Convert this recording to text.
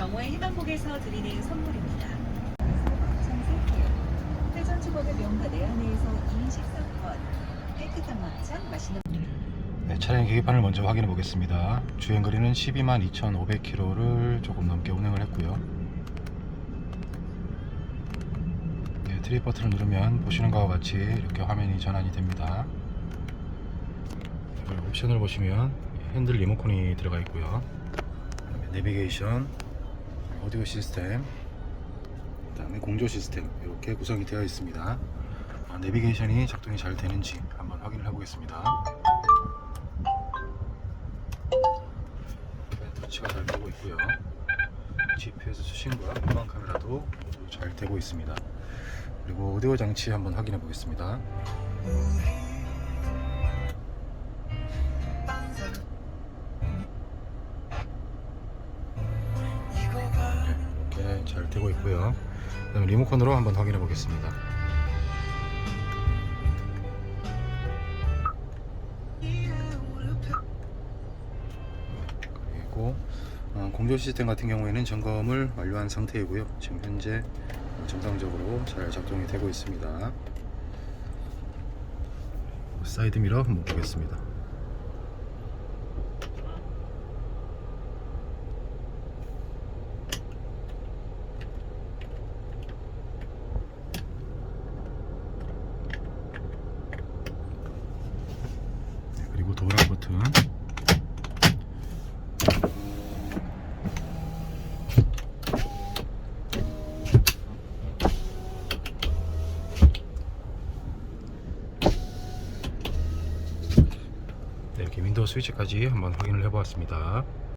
정호의 희망곡에서 드리는 선물입니다. 청색해요. 회전 주먹의 명가 내 안에서 2인 식사권, 깨끗한 막창, 맛있는 네, 차량 계기판을 먼저 확인해 보겠습니다. 주행 거리는 12만 2,500km를 조금 넘게 운행을 했고요. 네, 트립 버튼을 누르면 보시는 것과 같이 이렇게 화면이 전환이 됩니다. 옵션을 보시면 핸들 리모컨이 들어가 있고요. 내비게이션, 오디오 시스템, 그다음에 공조 시스템 이렇게 구성이 되어 있습니다. 아, 내비게이션이 작동이 잘 되는지 한번 확인을 해보겠습니다. 터치가 잘 되고 있고요. GPS 수신과 후방 카메라도 잘 되고 있습니다. 그리고 오디오 장치 한번 확인해 보겠습니다. 잘 되고 있고요. 그다음에 리모컨으로 한번 확인해 보겠습니다. 그리고 어, 공조 시스템 같은 경우에는 점검을 완료한 상태이고요. 지금 현재 어, 정상적으로 잘 작동이 되고 있습니다. 사이드 미러 한번 보겠습니다. 네, 그리고 버튼 네, 이렇게 윈도우 스위치까지 한번 확인을 해보았습니다.